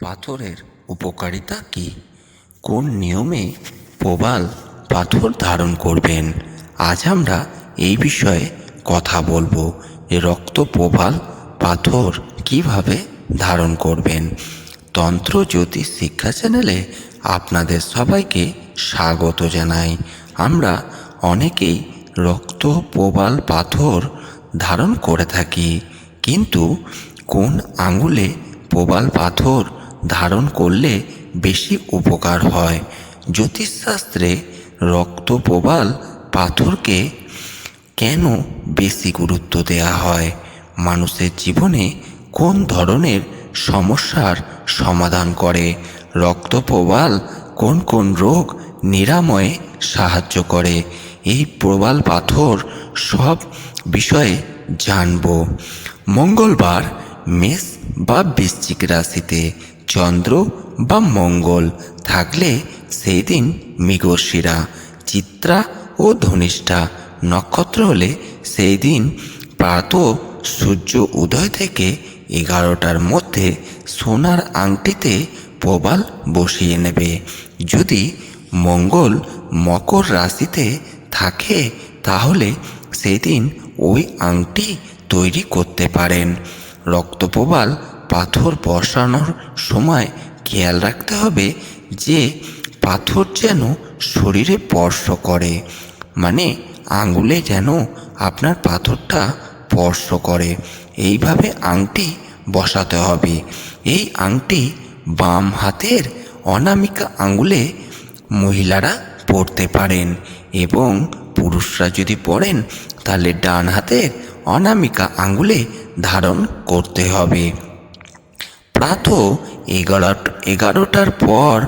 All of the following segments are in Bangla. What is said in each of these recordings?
পাথরের উপকারিতা কি? কোন নিয়মে প্রবাল পাথর ধারণ করবেন? আজ আমরা এই বিষয়ে কথা বলব, যে রক্ত প্রবাল পাথর কীভাবে ধারণ করবেন? তন্ত্র জ্যোতিষ শিক্ষা চ্যানেলে আপনাদের সবাইকে স্বাগত জানাই। আমরা অনেকেই রক্ত প্রবাল পাথর ধারণ করে থাকি, কিন্তু কোন আঙুলে প্রবাল পাথর ধারণ করলে বেশি উপকার হয়? জ্যোতিষশাস্ত্রে রক্ত প্রবাল পাথরকে কেন বেশি গুরুত্ব দেওয়া হয়? মানুষের জীবনে কোন ধরনের সমস্যার সমাধান করে? রক্ত প্রবাল কোন কোন রোগ নিরাময়ে সাহায্য করে? এই প্রবাল পাথর সব বিষয়ে জানব। মঙ্গলবার মেষ বা বৃশ্চিক রাশিতে চন্দ্র বা মঙ্গল থাকলে সেই দিন মৃগশিরা, চিত্রা ও ধনিষ্ঠা নক্ষত্র হলে সেই দিন প্রাত সূর্য উদয় থেকে এগারোটার মধ্যে সোনার আংটিতে প্রবাল বসিয়ে নেবে। যদি মঙ্গল মকর রাশিতে থাকে, তাহলে সেদিন ওই আংটি তৈরি করতে পারেন। রক্তপ্রবাল পাথর বসানোর সময় খেয়াল রাখতে হবে যে পাথর যেন শরীরে স্পর্শ করে মানে আঙুলে যেন আপনার পাথরটা স্পর্শ করে। এইভাবে আংটি বসাতে হবে। এই আংটি বাম হাতের অনামিকা আঙুলে মহিলারা পরতে পারেন এবং পুরুষরা যদি পড়েন, তাহলে ডান হাতের অনামিকা আঙ্গুলে ধারণ করতে হবে। প্রাত এগারো এগারোটার পর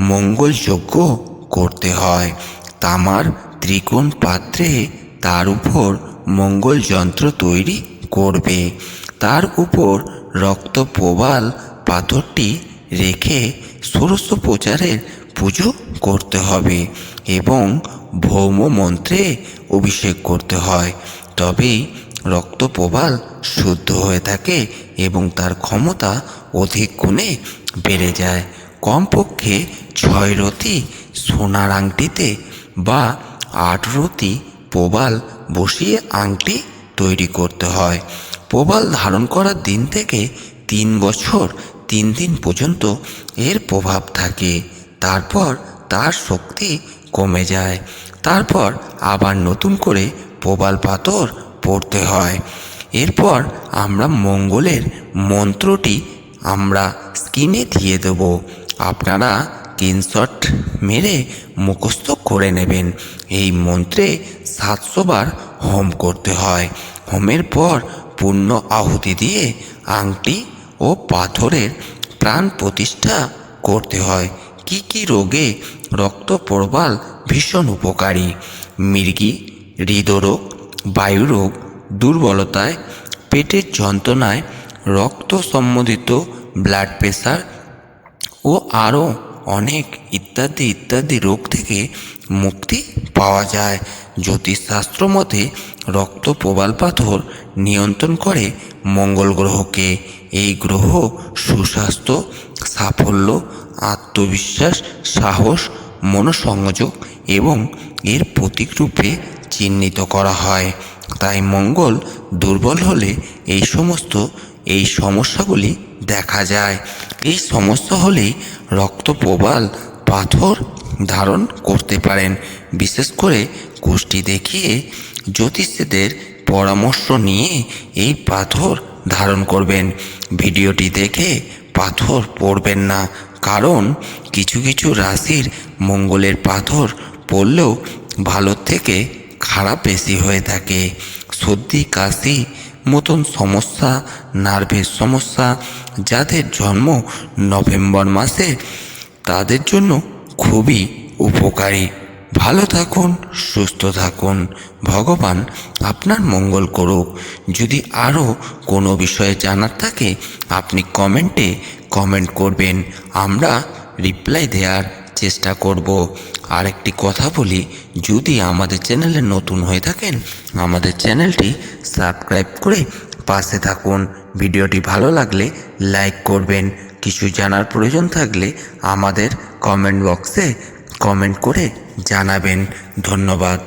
মঙ্গলযজ্ঞ করতে হয়। তামার ত্রিকোণ পাত্রে তার উপর মঙ্গল যন্ত্র তৈরি করবে। তার উপর রক্ত প্রবাল পাথরটি রেখে ষোড়শ প্রচারের পুজো করতে হবে এবং ভৌম মন্ত্রে অভিষেক করতে হয়। তবেই রক্ত প্রবাল শুদ্ধ হয়ে থাকে এবং তার ক্ষমতা অধিক গুণে বেড়ে যায়। কমপক্ষে ছয় রতি সোনার আংটিতে বা আট রতি প্রবাল বসিয়ে আংটি তৈরি করতে হয়। প্রবাল ধারণ করার দিন থেকে তিন বছর তিন দিন পর্যন্ত এর প্রভাব থাকে। তারপর তার শক্তি কমে যায়। তারপর আবার নতুন করে প্রবাল পাথর পড়তে হয়। এরপর আমরা মঙ্গলের মন্ত্রটি আমরা স্ক্রিনে দিয়ে দেব। আপনারা স্ক্রিনশট মেরে মুখস্থ করে নেবেন। এই মন্ত্রে সাতশো বার হোম করতে হয়। হোমের পর পূর্ণ আহুতি দিয়ে আংটি ও পাথরের প্রাণ প্রতিষ্ঠা করতে হয়। কি কি রোগে রক্ত প্রবাল ভীষণ উপকারী। মৃগী হৃদরোগ বায়ুরোগ দুর্বলতায়, পেটের যন্ত্রণায়, রক্ত সম্বন্ধিত ব্লাড প্রেশার ও আরও অনেক ইত্যাদি ইত্যাদি রোগ থেকে মুক্তি পাওয়া যায়। জ্যোতিষশাস্ত্র মতে রক্ত প্রবাল পাথর নিয়ন্ত্রণ করে মঙ্গল গ্রহকে। এই গ্রহ সুস্বাস্থ্য, সাফল্য, আত্মবিশ্বাস, সাহস, মনোসংযোগ এবং এর প্রতীকরূপে চিহ্নিত করা হয়। তাই মঙ্গল দুর্বল হলে এই সমস্ত, এই সমস্যাগুলি দেখা যায়। এই সমস্যা হলেই রক্ত প্রবাল পাথর ধারণ করতে পারেন। বিশেষ করে গোষ্ঠী দেখিয়ে জ্যোতিষীদের পরামর্শ নিয়ে এই পাথর ধারণ করবেন। ভিডিওটি দেখে পাথর পড়বেন না, কারণ কিছু কিছু রাশির মঙ্গলের পাথর পড়লেও ভালোর থেকে খারাপ বেশি হয়ে থাকে। সর্দি, কাশি মতন সমস্যা, নার্ভের সমস্যা যাদের জন্ম নভেম্বর মাসে, তাদের জন্য খুবই উপকারী। ভালো থাকুন, সুস্থ থাকুন। ভগবান আপনার মঙ্গল করুক। যদি আরও কোনো বিষয়ে জানার থাকে, আপনি কমেন্টে কমেন্ট করবেন। আমরা রিপ্লাই দেওয়ার চেষ্টা করব। আরেকটি কথা বলি, যদি আমাদের চ্যানেলে নতুন হয়ে থাকেন, আমাদের চ্যানেলটি সাবস্ক্রাইব করে পাশে থাকুন। ভিডিওটি ভালো লাগলে লাইক করবেন। কিছু জানার প্রয়োজন থাকলে আমাদের কমেন্ট বক্সে কমেন্ট করে জানাবেন। ধন্যবাদ।